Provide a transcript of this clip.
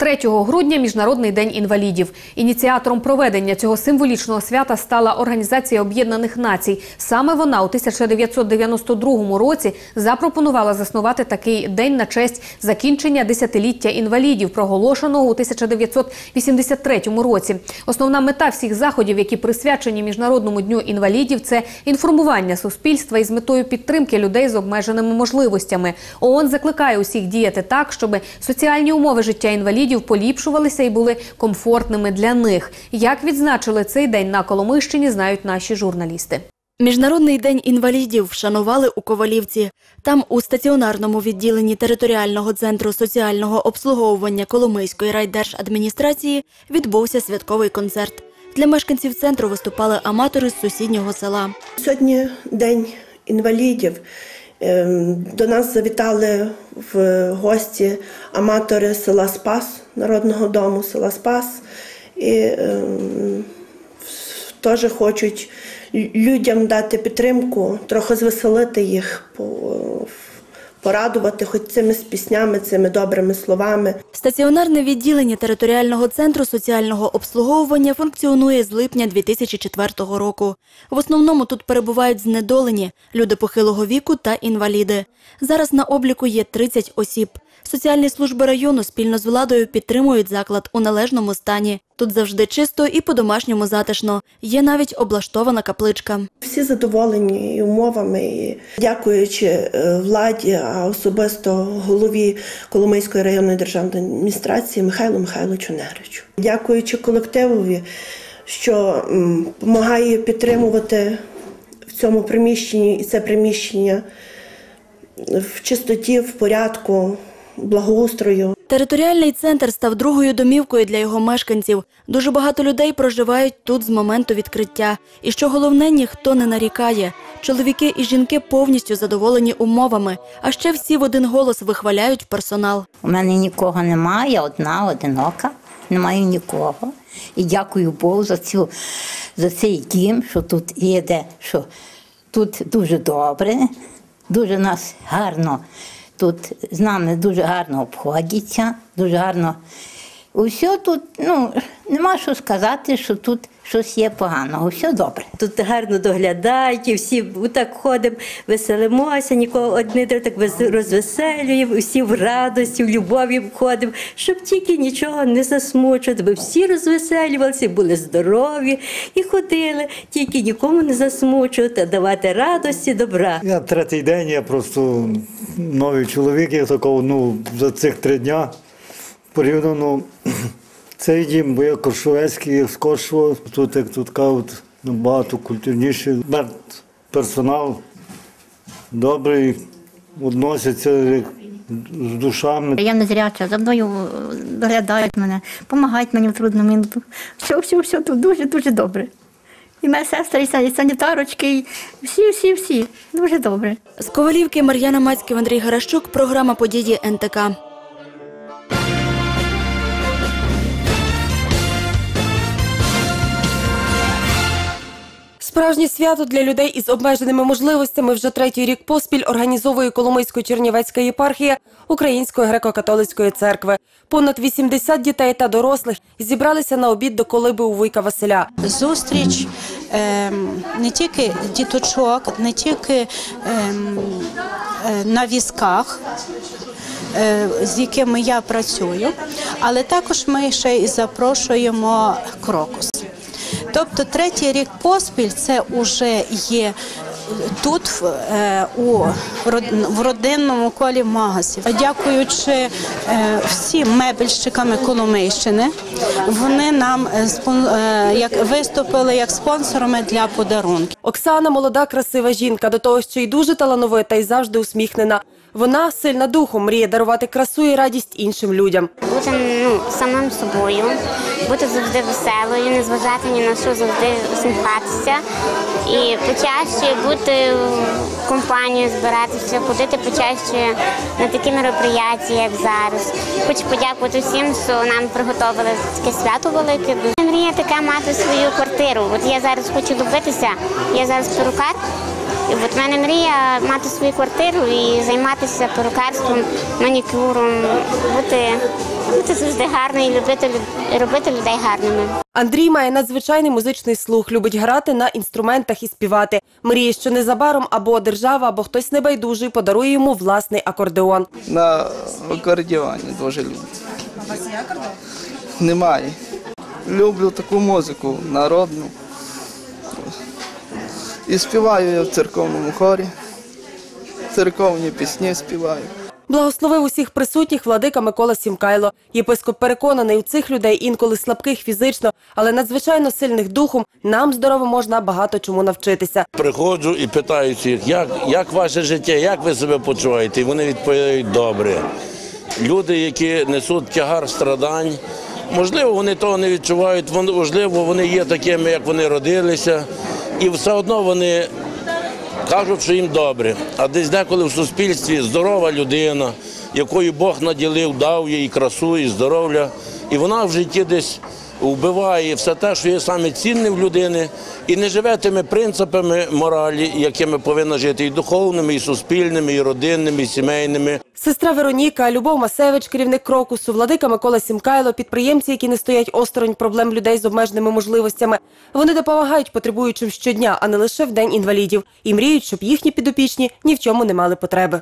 3 грудня Міжнародний день інвалідів. Ініціатором проведення цього символічного свята стала Організація Об'єднаних Націй. Саме вона у 1992 році запропонувала заснувати такий день на честь закінчення десятиліття інвалідів, проголошеного у 1983 році. Основна мета всіх заходів, які присвячені Міжнародному дню інвалідів, це інформування суспільства із метою підтримки людей з обмеженими можливостями. ООН закликає усіх діяти так, щоб соціальні умови життя інвалідів поліпшувалися і були комфортними для них. Як відзначили цей день на Коломийщині, знають наші журналісти. Міжнародний день інвалідів вшанували у Ковалівці. Там, у стаціонарному відділенні територіального центру соціального обслуговування Коломийської райдержадміністрації відбувся святковий концерт. Для мешканців центру виступали аматори з сусіднього села. Сьогодні день інвалідів. Ем, До нас завітали в гості аматори села Спас, народного дому села Спас. І ем, теж хочуть людям дати підтримку, трохи звеселити їх, порадувати хоч цими з піснями, цими добрими словами. Стаціонарне відділення територіального центру соціального обслуговування функціонує з липня 2004 року. В основному тут перебувають знедолені, люди похилого віку та інваліди. Зараз на обліку є 30 осіб. Соціальні служби району спільно з владою підтримують заклад у належному стані. Тут завжди чисто і по-домашньому затишно. Є навіть облаштована капличка. Всі задоволені умовами, і дякуючи е, владі, а особисто голові Коломийської районної державної адміністрації Михайлу Михайловичу Неричу. Дякуючи колективові, що допомагає підтримувати в цьому приміщенні і це приміщення в чистоті, в порядку, благоустрою. Територіальний центр став другою домівкою для його мешканців. Дуже багато людей проживають тут з моменту відкриття. І що головне, ніхто не нарікає. Чоловіки і жінки повністю задоволені умовами, а ще всі в один голос вихваляють персонал. У мене нікого немає, я одна, одинока, не маю нікого. І дякую Богу за цю за цей дім, що тут є де, що тут дуже добре, дуже нас гарно, тут з нами дуже гарно обходяться, дуже гарно. Усе тут, ну, нема що сказати, що тут щось є поганого, все добре. Тут гарно доглядають, і всі так ходимо, веселимося, нікого одне так розвеселюємо, всі в радості, в любові ходимо, щоб тільки нічого не засмучувати, бо всі розвеселювалися, були здорові і ходили, тільки нікому не засмучувати, а давати радості, добра. Я третій день, я просто новий чоловік, я такого, ну, за цих три дня порівняно цей дім, бо я Коршовецький, як з Коршова, тут, як тут кажуть, набагато культурніше. Мер- Персонал добрий, відносяться як з душами. Я незряча, за мною е, доглядають мене, допомагають мені в трудну минуту. Все, все, все тут дуже-дуже добре. І моя сестра, і санітарочки, і всі, всі, всі. Дуже добре. З Ковалівки Мар'яна Мацьків, Андрій Гаращук, програма події НТК. Справжнє свято для людей із обмеженими можливостями вже третій рік поспіль організовує Коломийсько-Чернівецька єпархія Української греко-католицької церкви. Понад 80 дітей та дорослих зібралися на обід до колиби у Вуйка Василя. зустріч ем, не тільки діточок, не тільки ем, е, на візках. е, З якими я працюю, але також ми ще й запрошуємо крокус. Тобто третій рік поспіль це вже є тут, е, в родинному колі магазів. Дякуючи е, всім мебельщикам Коломийщини, вони нам е, виступили як спонсорами для подарунків. Оксана молода, красива жінка, до того ще й дуже талановита і завжди усміхнена. Вона сильна духом, мріє дарувати красу і радість іншим людям. бути ну, самим собою, бути завжди веселою, не зважати ні на що, завжди усміхатися і почаще бути в компанію, збиратися, ходити почаще на такі мероприятия, як зараз. Хочу подякувати всім, що нам приготували таке свято велике. Мрія така мати свою квартиру. От я зараз хочу добитися, я зараз перукар. І от в мене мрія мати свою квартиру і займатися перукарством, манікюром, бути, бути завжди гарною і любити, робити людей гарними. Андрій має надзвичайний музичний слух, любить грати на інструментах і співати. Мріє, що незабаром або держава, або хтось небайдужий подарує йому власний акордеон. На акордіоні дуже люблю. У вас є акордеон? Немає. Люблю таку музику народну. І співаю я в церковному хорі. Церковні пісні співаю. Благословив усіх присутніх владика Микола Сімкайло. Єпископ переконаний, у цих людей інколи слабких фізично, але надзвичайно сильних духом, нам здорово можна багато чому навчитися. Приходжу і питаюся їх, як, як ваше життя, як ви себе почуваєте? І вони відповідають добре. Люди, які несуть тягар страдань, можливо, вони того не відчувають, можливо, вони є такими, як вони родилися, і все одно вони кажуть, що їм добре. А десь деколи в суспільстві здорова людина, якою Бог наділив, дав їй красу і здоров'я, і вона в житті десь вбиває все те, що є саме цінне в людини, і не живе тими принципами моралі, якими повинна жити і духовними, і суспільними, і родинними, і сімейними. Сестра Вероніка, Любов Масевич, керівник крокусу, владика Микола Сімкайло, підприємці, які не стоять осторонь проблем людей з обмеженими можливостями. Вони допомагають потребуючим щодня, а не лише в день інвалідів, і мріють, щоб їхні підопічні ні в чому не мали потреби.